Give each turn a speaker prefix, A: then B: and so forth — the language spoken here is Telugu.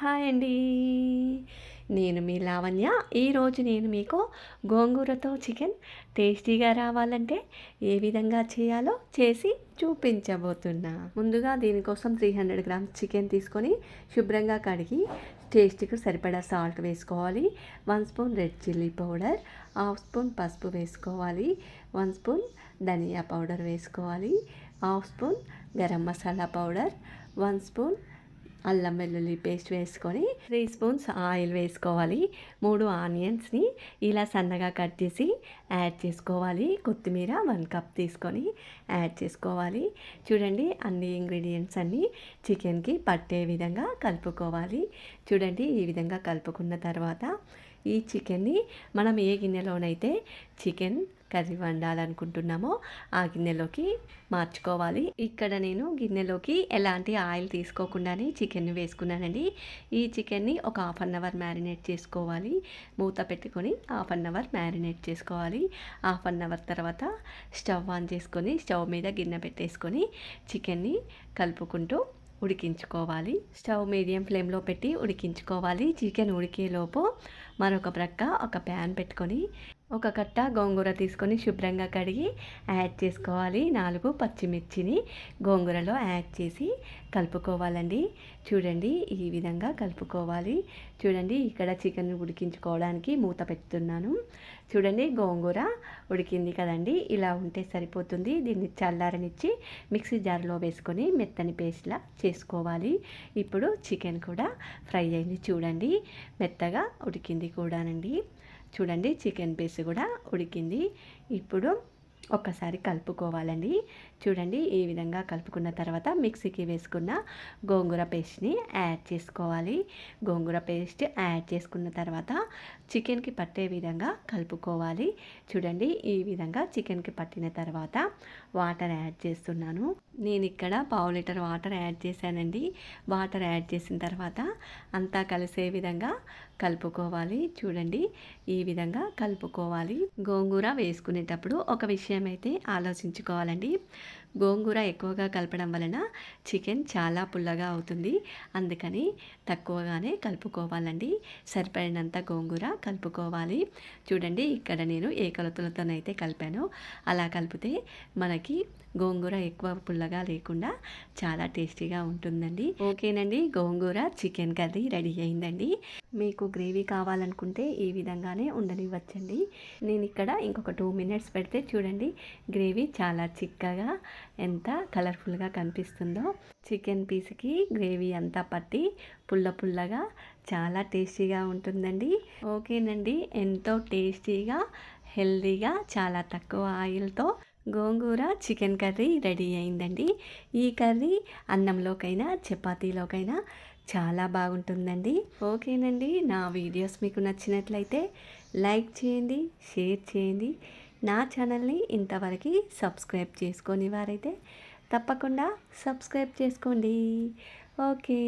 A: హాయ్ అండి. నేను మీ లావణ్య. ఈరోజు నేను మీకు గోంగూరతో చికెన్ టేస్టీగా రావాలంటే ఏ విధంగా చేయాలో చేసి చూపించబోతున్నా. ముందుగా దీనికోసం త్రీ హండ్రెడ్ గ్రామ్స్ చికెన్ తీసుకొని శుభ్రంగా కడిగి టేస్ట్కి సరిపడా సాల్ట్ వేసుకోవాలి. One spoon red chilli powder half spoon పసుపు వేసుకోవాలి. వన్ స్పూన్ ధనియా పౌడర్ వేసుకోవాలి. Half spoon garam masala powder one spoon అల్లం వెల్లుల్లి పేస్ట్ వేసుకొని త్రీ స్పూన్స్ ఆయిల్ వేసుకోవాలి. మూడు ఆనియన్స్ని ఇలా సన్నగా కట్ చేసి యాడ్ చేసుకోవాలి. కొత్తిమీర వన్ కప్ తీసుకొని యాడ్ చేసుకోవాలి. చూడండి అన్ని ఇంగ్రీడియంట్స్ అన్నీ చికెన్కి పట్టే విధంగా కలుపుకోవాలి. చూడండి ఈ విధంగా కలుపుకున్న తర్వాత ఈ చికెన్ని మనం ఏ గిన్నెలోనైతే చికెన్ కర్రీ వండాలనుకుంటున్నామో ఆ గిన్నెలోకి మార్చుకోవాలి. ఇక్కడ నేను గిన్నెలోకి ఎలాంటి ఆయిల్ తీసుకోకుండానే చికెన్ వేసుకున్నానండి. ఈ చికెన్ని ఒక హాఫ్ అన్ అవర్ మ్యారినేట్ చేసుకోవాలి. మూత పెట్టుకొని హాఫ్ అన్ అవర్ మ్యారినేట్ చేసుకోవాలి. హాఫ్ అన్ అవర్ తర్వాత స్టవ్ ఆన్ చేసుకొని స్టవ్ మీద గిన్నె పెట్టేసుకొని చికెన్ని కలుపుకుంటూ ఉడికించుకోవాలి. స్టవ్ మీడియం ఫ్లేమ్లో పెట్టి ఉడికించుకోవాలి. చికెన్ ఉడికేలోపు మరొక ప్రక్క ఒక ప్యాన్ పెట్టుకొని ఒక కట్ట గోంగూర తీసుకొని శుభ్రంగా కడిగి యాడ్ చేసుకోవాలి. నాలుగు పచ్చిమిర్చిని గోంగూరలో యాడ్ చేసి కలుపుకోవాలండి. చూడండి ఈ విధంగా కలుపుకోవాలి. చూడండి ఇక్కడ చికెన్ ఉడికించుకోవడానికి మూత పెడుతున్నాను. చూడండి గోంగూర ఉడికింది కదండి. ఇలా ఉంటే సరిపోతుంది. దీన్ని చల్లారనిచ్చి మిక్సీ జార్లో వేసుకొని మెత్తని పేస్ట్లా చేసుకోవాలి. ఇప్పుడు చికెన్ కూడా ఫ్రై అయింది చూడండి. మెత్తగా ఉడికింది కూడానండి. చూడండి చికెన్ పీస్ కూడా ఉడికింది. ఇప్పుడు ఒక్కసారి కలుపుకోవాలండి. చూడండి ఈ విధంగా కలుపుకున్న తర్వాత మిక్సీకి వేసుకున్న గోంగూర పేస్ట్ని యాడ్ చేసుకోవాలి. గోంగూర పేస్ట్ యాడ్ చేసుకున్న తర్వాత చికెన్కి పట్టే విధంగా కలుపుకోవాలి. చూడండి ఈ విధంగా చికెన్కి పట్టిన తర్వాత వాటర్ యాడ్ చేస్తున్నాను. నేను ఇక్కడ పావు లీటర్ వాటర్ యాడ్ చేశానండి. వాటర్ యాడ్ చేసిన తర్వాత అంతా కలిసే విధంగా కలుపుకోవాలి. చూడండి ఈ విధంగా కలుపుకోవాలి. గోంగూర వేసుకునేటప్పుడు ఒక విషయం అయితే ఆలోచించుకోవాలండి. గోంగూర ఎక్కువగా కలపడం వలన చికెన్ చాలా పుల్లగా అవుతుంది. అందుకని తక్కువగానే కలుపుకోవాలండి. సరిపడినంత గోంగూర కలుపుకోవాలి. చూడండి ఇక్కడ నేను ఏ కొలతలతోనైతే కలిపానో. అలా కలిపితే మనకి గోంగూర ఎక్కువ పుల్లగా లేకుండా చాలా టేస్టీగా ఉంటుందండి. ఓకేనండి గోంగూర చికెన్ కర్రీ రెడీ అయిందండి. మీకు గ్రేవీ కావాలనుకుంటే ఈ విధంగానే ఉండనివ్వచ్చండి. నేను ఇక్కడ ఇంకొక టూ మినిట్స్ పెడితే చూడండి గ్రేవీ చాలా చిక్కగా ఎంత కలర్ఫుల్గా కనిపిస్తుందో. చికెన్ పీస్కి గ్రేవీ అంతా పట్టి పుల్ల పుల్లగా చాలా టేస్టీగా ఉంటుందండి. ఓకేనండి ఎంతో టేస్టీగా హెల్దీగా చాలా తక్కువ ఆయిల్తో గోంగూర చికెన్ కర్రీ రెడీ అయిందండి. ఈ కర్రీ అన్నంలోకైనా చపాతీలోకైనా చాలా బాగుంటుందండి. ఓకేనండి నా వీడియోస్ మీకు నచ్చినట్లయితే లైక్ చేయండి షేర్ చేయండి. నా ఛానల్ని ఇంతవరకు సబ్స్క్రైబ్ చేసుకొని వారైతే తప్పకుండా సబ్స్క్రైబ్ చేసుకోండి. ఓకే.